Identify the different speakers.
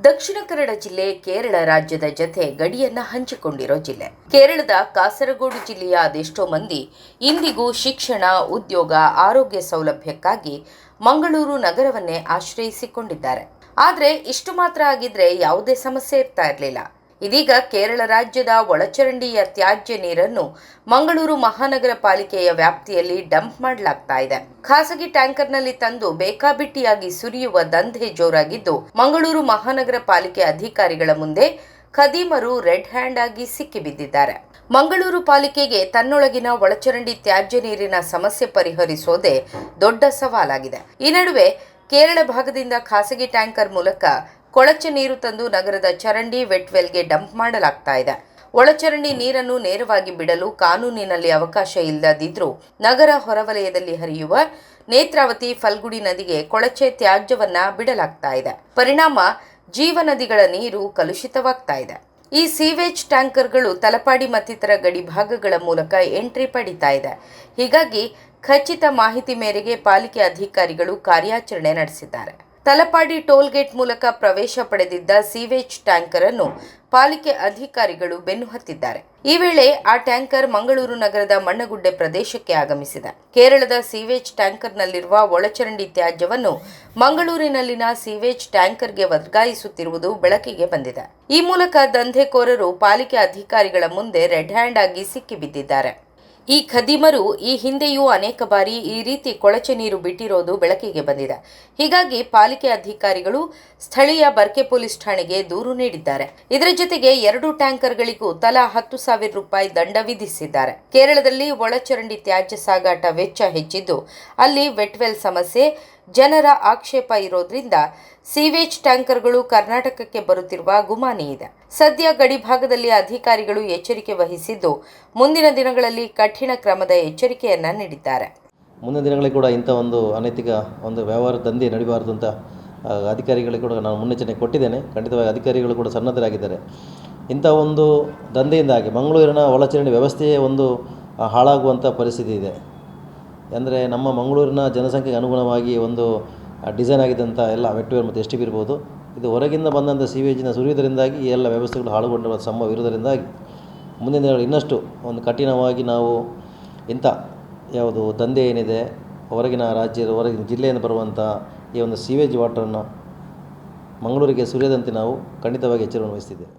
Speaker 1: ದಕ್ಷಿಣ ಕನ್ನಡ ಜಿಲ್ಲೆ ಕೇರಳ ರಾಜ್ಯದ ಜತೆ ಗಡಿಯನ್ನ ಹಂಚಿಕೊಂಡಿರೋ ಜಿಲ್ಲೆ. ಕೇರಳದ ಕಾಸರಗೋಡು ಜಿಲ್ಲೆಯ ಅದೆಷ್ಟೋ ಮಂದಿ ಇಂದಿಗೂ ಶಿಕ್ಷಣ, ಉದ್ಯೋಗ, ಆರೋಗ್ಯ ಸೌಲಭ್ಯಕ್ಕಾಗಿ ಮಂಗಳೂರು ನಗರವನ್ನೇ ಆಶ್ರಯಿಸಿಕೊಂಡಿದ್ದಾರೆ. ಆದರೆ ಇಷ್ಟು ಮಾತ್ರ ಆಗಿದ್ರೆ ಯಾವುದೇ ಸಮಸ್ಯೆ ಇರ್ತಾ ಇರಲಿಲ್ಲ. ಇದೀಗ ಕೇರಳ ರಾಜ್ಯದ ಒಳಚರಂಡಿಯ ತ್ಯಾಜ್ಯ ನೀರನ್ನು ಮಂಗಳೂರು ಮಹಾನಗರ ಪಾಲಿಕೆಯ ವ್ಯಾಪ್ತಿಯಲ್ಲಿ ಡಂಪ್ ಮಾಡಲಾಗ್ತಾ ಇದೆ. ಖಾಸಗಿ ಟ್ಯಾಂಕರ್ನಲ್ಲಿ ತಂದು ಬೇಕಾಬಿಟ್ಟಿಯಾಗಿ ಸುರಿಯುವ ದಂಧೆ ಜೋರಾಗಿದ್ದು, ಮಂಗಳೂರು ಮಹಾನಗರ ಪಾಲಿಕೆ ಅಧಿಕಾರಿಗಳ ಮುಂದೆ ಖದೀಮರು ರೆಡ್ ಹ್ಯಾಂಡ್ ಆಗಿ ಸಿಕ್ಕಿಬಿದ್ದಿದ್ದಾರೆ ಮಂಗಳೂರು ಪಾಲಿಕೆಗೆ ತನ್ನೊಳಗಿನ ಒಳಚರಂಡಿ ತ್ಯಾಜ್ಯ ನೀರಿನ ಸಮಸ್ಯೆ ಪರಿಹರಿಸೋದೇ ದೊಡ್ಡ ಸವಾಲಾಗಿದೆ. ಈ ನಡುವೆ ಕೇರಳ ಭಾಗದಿಂದ ಖಾಸಗಿ ಟ್ಯಾಂಕರ್ ಮೂಲಕ ಕೊಳಚೆ ನೀರು ತಂದು ನಗರದ ಚರಂಡಿ ವೆಟ್ವೆಲ್ಗೆ ಡಂಪ್ ಮಾಡಲಾಗ್ತಾ ಇದೆ. ಒಳಚರಂಡಿ ನೀರನ್ನು ನೇರವಾಗಿ ಬಿಡಲು ಕಾನೂನಿನಲ್ಲಿ ಅವಕಾಶ ಇಲ್ಲದಿದ್ರೂ ನಗರ ಹೊರವಲಯದಲ್ಲಿ ಹರಿಯುವ ನೇತ್ರಾವತಿ ಫಲ್ಗುಡಿ ನದಿಗೆ ಕೊಳಚೆ ತ್ಯಾಜ್ಯವನ್ನ ಬಿಡಲಾಗ್ತಾ ಇದೆ. ಪರಿಣಾಮ ಜೀವನದಿಗಳ ನೀರು ಕಲುಷಿತವಾಗ್ತಾ ಇದೆ. ಈ ಸೀವೇಜ್ ಟ್ಯಾಂಕರ್ಗಳು ತಲಪಾಡಿ ಮತ್ತಿತರ ಗಡಿ ಭಾಗಗಳ ಮೂಲಕ ಎಂಟ್ರಿ ಪಡಿತಾ ಇದೆ. ಹೀಗಾಗಿ ಖಚಿತ ಮಾಹಿತಿ ಮೇರೆಗೆ ಪಾಲಿಕೆ ಅಧಿಕಾರಿಗಳು ಕಾರ್ಯಾಚರಣೆ ನಡೆಸಿದ್ದಾರೆ. ತಲಪಾಡಿ ಟೋಲ್ ಗೇಟ್ ಮೂಲಕ ಪ್ರವೇಶ ಪಡೆದಿದ್ದ ಸೀವೇಜ್ ಟ್ಯಾಂಕರ್ ಅನ್ನು ಪಾಲಿಕೆ ಅಧಿಕಾರಿಗಳು ಬೆನ್ನು ಹತ್ತಿದ್ದಾರೆ. ಈ ವೇಳೆ ಆ ಟ್ಯಾಂಕರ್ ಮಂಗಳೂರು ನಗರದ ಮಣ್ಣಗುಡ್ಡೆ ಪ್ರದೇಶಕ್ಕೆ ಆಗಮಿಸಿದೆ. ಕೇರಳದ ಸೀವೇಜ್ ಟ್ಯಾಂಕರ್ನಲ್ಲಿರುವ ಒಳಚರಂಡಿ ತ್ಯಾಜ್ಯವನ್ನು ಮಂಗಳೂರಿನಲ್ಲಿನ ಸೀವೇಜ್ ಟ್ಯಾಂಕರ್ಗೆ ವರ್ಗಾಯಿಸುತ್ತಿರುವುದು ಬೆಳಕಿಗೆ ಬಂದಿದೆ. ಈ ಮೂಲಕ ದಂಧೆಕೋರರು ಪಾಲಿಕೆ ಅಧಿಕಾರಿಗಳ ಮುಂದೆ ರೆಡ್ ಹ್ಯಾಂಡ್ ಆಗಿ ಸಿಕ್ಕಿಬಿದ್ದಿದ್ದಾರೆ ಈ ಖದೀಮರು ಈ ಹಿಂದೆಯೂ ಅನೇಕ ಬಾರಿ ಈ ರೀತಿ ಕೊಳಚೆ ನೀರು ಬಿಟ್ಟಿರೋದು ಬೆಳಕಿಗೆ ಬಂದಿದೆ. ಹೀಗಾಗಿ ಪಾಲಿಕೆ ಅಧಿಕಾರಿಗಳು ಸ್ಥಳೀಯ ಬರ್ಕೆ ಪೊಲೀಸ್ ಠಾಣೆಗೆ ದೂರು ನೀಡಿದ್ದಾರೆ. ಇದರ ಜೊತೆಗೆ ಎರಡು ಟ್ಯಾಂಕರ್ಗಳಿಗೂ ತಲಾ ಹತ್ತು ಸಾವಿರ ರೂಪಾಯಿ ದಂಡ ವಿಧಿಸಿದ್ದಾರೆ. ಕೇರಳದಲ್ಲಿ ಒಳಚರಂಡಿ ತ್ಯಾಜ್ಯ ಸಾಗಾಟ ವೆಚ್ಚ ಹೆಚ್ಚಿದ್ದು, ಅಲ್ಲಿ ವೆಟ್ವೆಲ್ ಸಮಸ್ಯೆ, ಜನರ ಆಕ್ಷೇಪ ಇರೋದ್ರಿಂದ ಸೀವೇಜ್ ಟ್ಯಾಂಕರ್ಗಳು ಕರ್ನಾಟಕಕ್ಕೆ ಬರುತ್ತಿರುವ ಗುಮಾನಿ ಇದೆ. ಸದ್ಯ ಗಡಿ ಭಾಗದಲ್ಲಿ ಅಧಿಕಾರಿಗಳು ಎಚ್ಚರಿಕೆ ವಹಿಸಿದ್ದು ಮುಂದಿನ ದಿನಗಳಲ್ಲಿ ಕಠಿಣ ಕ್ರಮದ ಎಚ್ಚರಿಕೆಯನ್ನ ನೀಡಿದ್ದಾರೆ.
Speaker 2: ಮುಂದಿನ ದಿನಗಳಲ್ಲಿ ಕೂಡ ಇಂಥ ಒಂದು ಅನೈತಿಕ ಒಂದು ವ್ಯವಹಾರ ದಂಧೆ ನಡೆಯಬಾರದು ಅಂತ ಅಧಿಕಾರಿಗಳಿಗೆ ಕೂಡ ನಾನು ಮುನ್ನೆಚ್ಚರಿಕೆ ಕೊಟ್ಟಿದ್ದೇನೆ. ಖಂಡಿತವಾಗಿ ಅಧಿಕಾರಿಗಳು ಕೂಡ ಸನ್ನದ್ಧರಾಗಿದ್ದಾರೆ. ಇಂಥ ಒಂದು ದಂಧೆಯಿಂದಾಗಿ ಮಂಗಳೂರಿನ ಒಳಚರಣೆ ವ್ಯವಸ್ಥೆಯೇ ಒಂದು ಹಾಳಾಗುವಂಥ ಪರಿಸ್ಥಿತಿ ಇದೆ. ಅಂದರೆ ನಮ್ಮ ಮಂಗಳೂರಿನ ಜನಸಂಖ್ಯೆಗೆ ಅನುಗುಣವಾಗಿ ಒಂದು ಡಿಸೈನ್ ಆಗಿದ್ದಂಥ ಎಲ್ಲ ವೆಟ್ವೇರ್ ಮತ್ತು ಎಸ್ ಟಿ ಬಿ ಇರ್ಬೋದು ಇದು ಹೊರಗಿಂದ ಬಂದಂಥ ಸೀವೇಜಿನ ಸುರಿಯುವುದರಿಂದಾಗಿ ಈ ಎಲ್ಲ ವ್ಯವಸ್ಥೆಗಳು ಹಾಳುಗೊಂಡ ಸಂಭವ ಇರುವುದರಿಂದಾಗಿ ಮುಂದಿನ ದಿನಗಳು ಇನ್ನಷ್ಟು ಒಂದು ಕಠಿಣವಾಗಿ ನಾವು ಇಂಥ ಯಾವುದು ದಂಧೆ ಏನಿದೆ, ಹೊರಗಿನ ರಾಜ್ಯದ ಹೊರಗಿನ ಜಿಲ್ಲೆಯಿಂದ ಬರುವಂಥ ಈ ಒಂದು ಸೀವೇಜ್ ವಾಟರನ್ನು ಮಂಗಳೂರಿಗೆ ಸುರಿಯದಂತೆ ನಾವು ಖಂಡಿತವಾಗಿ ಎಚ್ಚರವನ್ನು ವಹಿಸ್ತಿದ್ದೇವೆ.